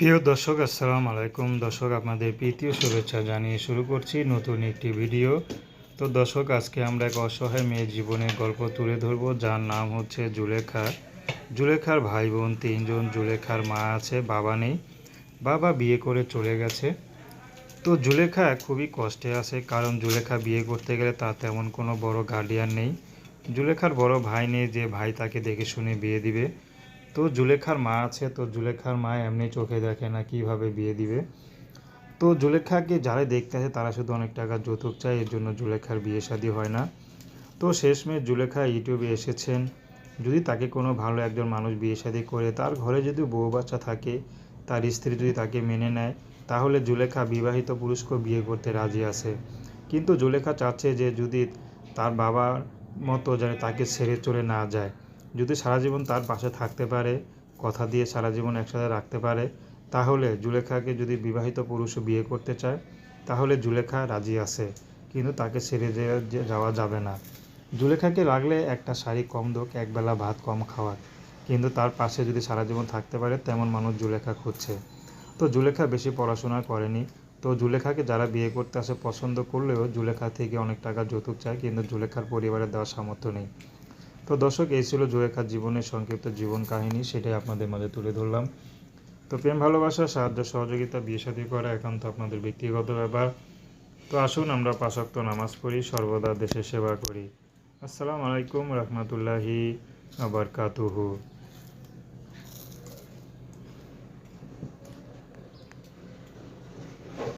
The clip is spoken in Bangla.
প্রিয় দর্শক, আসসালামু আলাইকুম। দর্শক, আপনাদের প্রীতীয় শুভেচ্ছা জানিয়ে শুরু করছি নতুন একটি ভিডিও। তো দর্শক, আজকে আমরা এক অসহায় মেয়ের জীবনের গল্প তুলে ধরব, যার নাম হচ্ছে জুলেখা। জুলেখার ভাই বোন তিনজন, জুলেখার মা আছে, বাবা নেই। বাবা বিয়ে করে চলে গেছে। তো জুলেখা খুবই কষ্টে আছে, কারণ জুলেখা বিয়ে করতে গেলে তার তেমন কোনো বড় গার্ডিয়ান নেই। জুলেখার বড় ভাই নেই, যে ভাই তাকে দেখে শুনে বিয়ে দিবে। তো জুলেখার মা আছে, তো জুলেখার মা এমনি চোখে দেখে না কীভাবে বিয়ে দিবে। তো জুলেখাকে যারা দেখতে আসে তারা শুধু অনেক টাকা যৌতুক চায়, এর জন্য জুলেখার বিয়ে শাদী হয় না। তো শেষমেশ জুলেখা ইউটিউবে এসেছেন। যদি তাকে কোনো ভালো একজন মানুষ বিয়ে শাদী করে, তার ঘরে যদি বউ বাচ্চা থাকে, তার স্ত্রী যদি তাকে মেনে নেয়, তাহলে জুলেখা বিবাহিত পুরুষকে বিয়ে করতে রাজি আছে। কিন্তু জুলেখা চাচ্ছে যে যদি তার বাবার মতো যেন তাকে ছেড়ে চলে না যায় যদি সারা জীবন তার পাশে থাকতে পারে, কথা দিয়ে সারা জীবন একসাথে রাখতে পারে, তাহলে জুলেখাকে যদি বিবাহিত পুরুষ বিয়ে করতে চায়, তাহলে জুলেখা রাজি আছে, কিন্তু তাকে ছেড়ে যাওয়া যাবে না। জুলেখাকে লাগলে একটা শাড়ি কম দোক, একবেলা ভাত কম খাওয়ার। কিন্তু তার পাশে যদি সারা জীবন থাকতে পারে, তেমন মানুষ জুলেখা খুঁজছে। তো জুলেখা বেশি পড়াশোনা করেনি। তো জুলেখাকে যারা বিয়ে করতে আসে, পছন্দ করলেও জুলেখা থেকে অনেক টাকা যৌতুক চায়, কিন্তু জুলেখার পরিবারের দেওয়ার সামর্থ্য নেই। তো দর্শক, এই ছিল জুয়েখার জীবনের সংক্ষিপ্ত জীবন কাহিনী, সেটাই আপনাদের মাঝে তুলে ধরলাম। তো প্রেম, ভালোবাসা, সাহায্য, সহযোগিতা, বিয়ে সাথে করা একান্ত আপনাদের ব্যক্তিগত ব্যাপার। তো আসুন আমরা পাশাক্ত নামাজ পড়ি, সর্বদা দেশের সেবা করি। আসসালামু আলাইকুম রহমতুল্লাহি আবরকাতুহু।